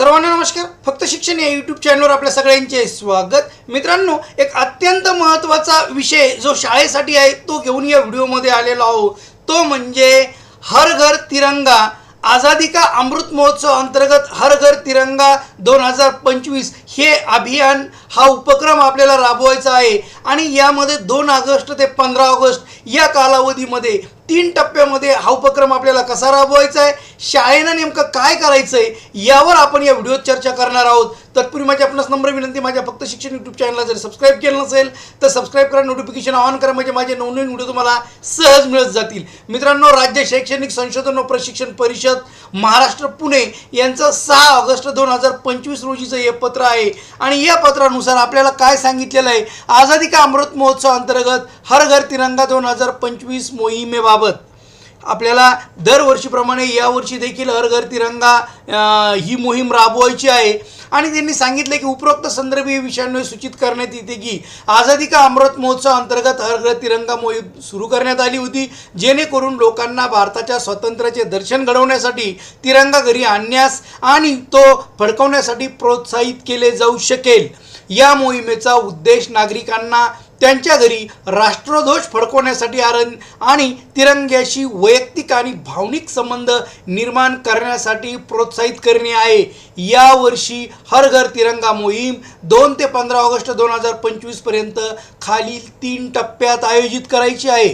सर्वांना नमस्कार. फक्त शिक्षण या यूट्यूब चॅनलवर आपल्या सगळ्यांचे स्वागत. मित्रांनो एक अत्यंत महत्त्वाचा विषय जो शाळेसाठी आहे तो घेऊन या व्हिडिओमध्ये आलेलो आहो तो म्हणजे हर घर तिरंगा. आझादी का अमृत महोत्सव अंतर्गत हर घर तिरंगा दोन हजार पंचवीस हे अभियान हा उपक्रम आपल्याला राबवायचा आहे. आणि यामध्ये दोन ऑगस्ट ते पंधरा ऑगस्ट या कालावधीमध्ये तीन टप्प्यामध्ये हा उपक्रम आपल्याला कसा राबवायचा आहे शाळेनं नेमकं काय करायचं आहे यावर आपण या व्हिडिओत चर्चा करणार आहोत. तत्पूर्वी माझी आपणास नम्र विनंती माझ्या फक्त शिक्षण यूट्यूब चॅनलला जर सबस्क्राईब केलं नसेल तर सबस्क्राईब करा नोटिफिकेशन ऑन करा म्हणजे माझे नवनवीन व्हिडिओ तुम्हाला सहज मिळत जातील. मित्रांनो राज्य शैक्षणिक संशोधन व प्रशिक्षण परिषद महाराष्ट्र पुणे यांचं सहा ऑगस्ट दोन हजार पंचवीस रोजीचं हे पत्र आहे. आणि या पत्रानुसार आपल्याला काय सांगितलेलं आहे? आझादी का अमृत महोत्सव अंतर्गत हर घर तिरंगा दोन हजार पंचवीस मोहिमेबाबत? आपल्याला दरवर्षीप्रमाणे यावर्षी देखील हर घर तिरंगा ही मोहीम राबवायची आहे. आणि त्यांनी सांगितले की उपरोक्त संदर्भीय विषयांवर सूचित करण्यात येते की आझादी का अमृत महोत्सव अंतर्गत हर घर तिरंगा मोहीम सुरू करण्यात आली होती जेणेकरून लोकांना भारताच्या स्वातंत्र्याचे दर्शन घडवण्यासाठी तिरंगा घरी आणण्यास आणि तो फडकवण्यासाठी प्रोत्साहित केले जाऊ शकेल. या मोहिमेचा उद्देश नागरिकांना त्यांच्या घरी राष्ट्रध्वज फडकवण्यासाठी आरण आणि तिरंग्याशी वैयक्तिक आणि भावनिक संबंध निर्माण करण्यासाठी प्रोत्साहित करणे आहे. यावर्षी हर घर तिरंगा मोहीम दोन ते पंधरा ऑगस्ट दोन हजार पंचवीसपर्यंत खालील तीन टप्प्यात आयोजित करायची आहे.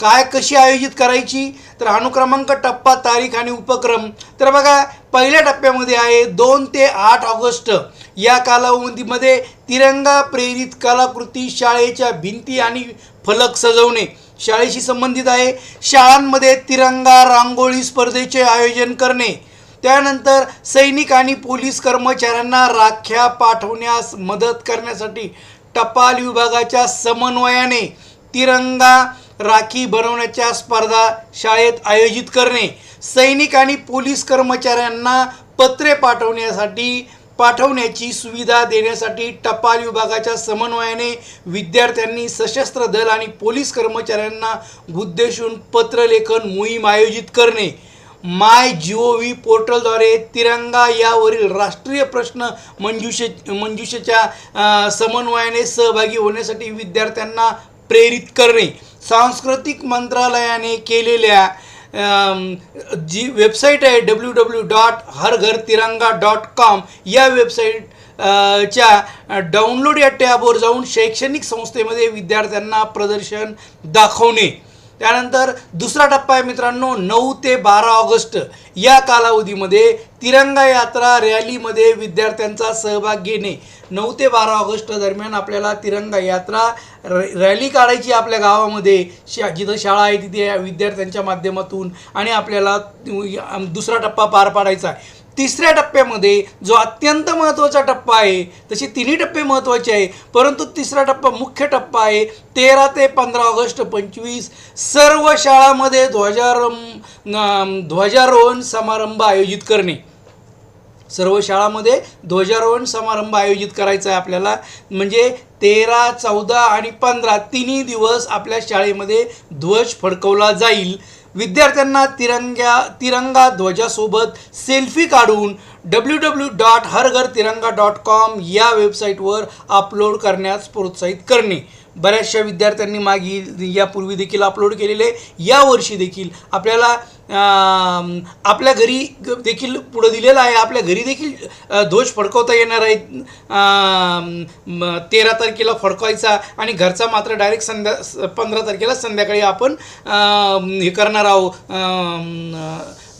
काय कशी आयोजित करायची? तर अनुक्रमांक टप्पा तारीख आणि उपक्रम. तर बघा पहिल्या टप्प्यामध्ये आहे दोन ते आठ ऑगस्ट. या कालावधीमध्ये तिरंगा प्रेरित कलाकृती शाळेच्या भिंती आणि फलक सजवणे शाळेशी संबंधित आहे. शाळांमध्ये तिरंगा रांगोळी स्पर्धेचे आयोजन करणे. त्यानंतर सैनिक आणि पोलीस कर्मचाऱ्यांना राख्या पाठवण्यास मदत करण्यासाठी टपाल विभागाच्या समन्वयाने तिरंगा राखी बनवण्याच्या स्पर्धा शाळेत आयोजित करणे. सैनिक आणि पोलीस कर्मचाऱ्यांना पत्रे पाठवण्यासाठी पाठवण्याची सुविधा देण्यासाठी टपाल विभागाच्या समन्वयाने विद्यार्थ्यांनी सशस्त्र दल आणि पोलीस कर्मचाऱ्यांना उद्देशून पत्रलेखन मोहीम आयोजित करणे. माय जी ओ व्ही पोर्टलद्वारे तिरंगा यावरील राष्ट्रीय प्रश्न मंजुषे मंजुषेच्या समन्वयाने सहभागी होण्यासाठी विद्यार्थ्यांना प्रेरित करणे. सांस्कृतिक मंत्रालयाने केलेल्या जी वेबसाईट आहे W W dot Har Ghar Tiranga dot com या वेबसाईट च्या डाउनलोड या टॅबवर जाऊन शैक्षणिक संस्थेमध्ये विद्यार्थ्यांना प्रदर्शन दाखवणे. त्यानंतर दुसरा टप्पा आहे मित्रांनो नऊ ते बारा ऑगस्ट. या कालावधीमध्ये तिरंगा यात्रा रॅलीमध्ये विद्यार्थ्यांचा सहभाग घेणे. नऊ ते बारा ऑगस्ट दरम्यान आपल्याला तिरंगा यात्रा र रॅली काढायची आपल्या गावामध्ये. शा जिथं शाळा आहे तिथे विद्यार्थ्यांच्या माध्यमातून आणि आपल्याला दुसरा टप्पा पार पाडायचा आहे. तिसऱ्या टप्प्यामध्ये जो अत्यंत महत्त्वाचा टप्पा आहे तसे तिन्ही टप्पे महत्त्वाचे आहे परंतु तिसरा टप्पा मुख्य टप्पा आहे तेरा ते पंधरा ऑगस्ट पंचवीस सर्व शाळामध्ये ध्वजारोहण ध्वजारोहण समारंभ आयोजित करणे. सर्व शाळामध्ये ध्वजारोहण समारंभ आयोजित करायचा आहे आपल्याला. म्हणजे तेरा चौदा आणि पंधरा तिन्ही दिवस आपल्या शाळेमध्ये ध्वज फडकवला जाईल. विद्यार्थ्यांना तिरंग्या तिरंगा ध्वजासोबत सेल्फी काढून W W dot Har Ghar Tiranga dot com या वेबसाईटवर अपलोड करण्यास प्रोत्साहित करणे. बऱ्याचशा विद्यार्थ्यांनी मागील यापूर्वी देखील अपलोड केलेले आहे यावर्षी देखील आपल्याला आपल्या घरी ग- देखील पुढं दिलेलं आहे. आपल्या घरी देखील दोष ध्वज फडकवता येणार आहेत. तेरा तारखेला फडकवायचा आणि घरचा मात्र डायरेक्ट संध्या स- पंधरा तारखेला संध्याकाळी आपण हे करणार आहोत.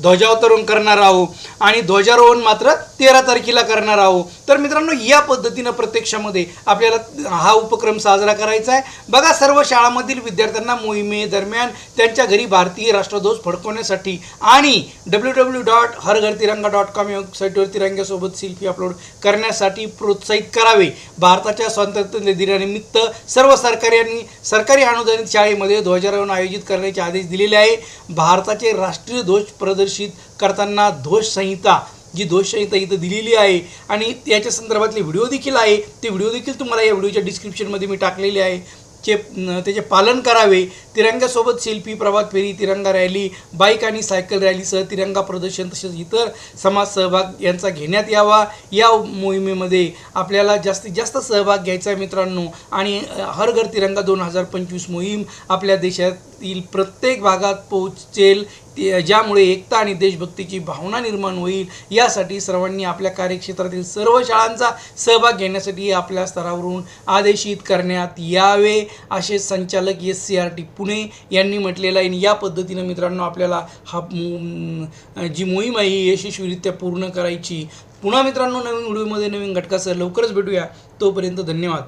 ध्वजावतरण करणार आहोत. आणि ध्वजारोहण मात्र तेरा तारखेला करणार आहोत. तर मित्रांनो या पद्धतीनं प्रत्यक्षामध्ये आपल्याला हा उपक्रम साजरा करायचा आहे. बघा सर्व शाळांमधील विद्यार्थ्यांना मोहिमेदरम्यान त्यांच्या घरी भारतीय राष्ट्रध्वज फडकवण्यासाठी आणि W W dot Har Ghar Tiranga dot com या वेबसाईटवर तिरंग्यासोबत सेल्फी अपलोड करण्यासाठी प्रोत्साहित करावे. भारताच्या स्वातंत्र्य दिनानिमित्त सर्व सरकार्यांनी सरकारी अनुदानित शाळेमध्ये ध्वजारोहण आयोजित करण्याचे आदेश दिलेले आहे. भारताचे राष्ट्रीय ध्वज प्रदर्शित करताना ध्वज संहिता जी ध्वजसंहिता इथं दिलेली आहे आणि याच्या संदर्भातले व्हिडिओ देखील आहे ते व्हिडिओ देखील तुम्हाला या व्हिडिओच्या डिस्क्रिप्शनमध्ये मी टाकलेले आहे. चे त्याचे पालन करावे. तिरंग्यासोबत सेल्फी प्रभात फेरी तिरंगा रॅली बाईक आणि सायकल रॅलीसह तिरंगा प्रदर्शन तसेच इतर समाज सहभाग यांचा घेण्यात यावा. या मोहिमेमध्ये आपल्याला जास्तीत जास्त सहभाग घ्यायचा आहे मित्रांनो. आणि हर घर तिरंगा दोन हजार पंचवीस मोहीम आपल्या देशातील प्रत्येक भागात पोहोचेल. ते- ज्यामुळे एकता आणि देशभक्तीची भावना निर्माण होईल यासाठी सर्वांनी आपल्या कार्यक्षेत्रातील सर्व शाळांचा सहभाग घेण्यासाठी आपल्या स्तरावरून आदेशित करण्यात यावे असे संचालक S C R T Pune यांनी म्हटलेलं आहे. आणि या पद्धतीनं मित्रांनो आपल्याला हा जी मोहीम आहे ही यशस्वीरित्या पूर्ण करायची. पुन्हा मित्रांनो नवीन व्हिडिओमध्ये नवीन घटकासह लवकरच भेटूया. तोपर्यंत धन्यवाद.